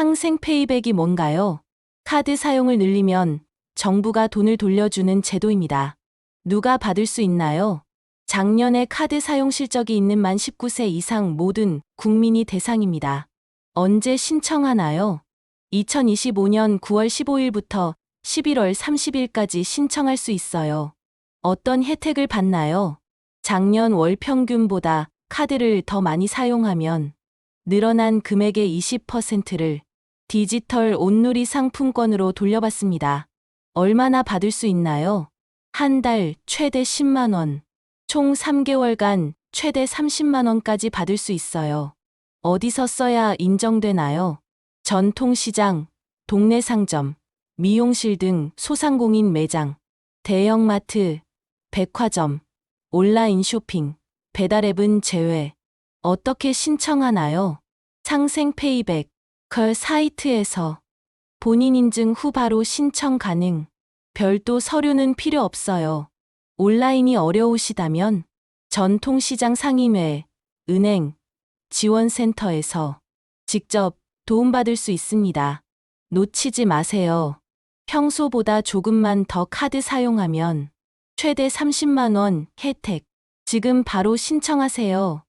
상생 페이백이 뭔가요? 카드 사용을 늘리면 정부가 돈을 돌려주는 제도입니다. 누가 받을 수 있나요? 작년에 카드 사용 실적이 있는 만 19세 이상 모든 국민이 대상입니다. 언제 신청하나요? 2025년 9월 15일부터 11월 30일까지 신청할 수 있어요. 어떤 혜택을 받나요? 작년 월 평균보다 카드를 더 많이 사용하면 늘어난 금액의 20%를 디지털 온누리 상품권으로 돌려받습니다. 얼마나 받을 수 있나요? 한 달 최대 10만 원, 총 3개월간 최대 30만 원까지 받을 수 있어요. 어디서 써야 인정되나요? 전통시장, 동네 상점, 미용실 등 소상공인 매장, 대형마트, 백화점, 온라인 쇼핑, 배달앱은 제외. 어떻게 신청하나요? 상생 페이백, 컬 사이트에서 본인 인증 후 바로 신청 가능. 별도 서류는 필요 없어요. 온라인이 어려우시다면 전통시장 상임회, 은행, 지원센터에서 직접 도움받을 수 있습니다. 놓치지 마세요. 평소보다 조금만 더 카드 사용하면 최대 30만원 혜택. 지금 바로 신청하세요.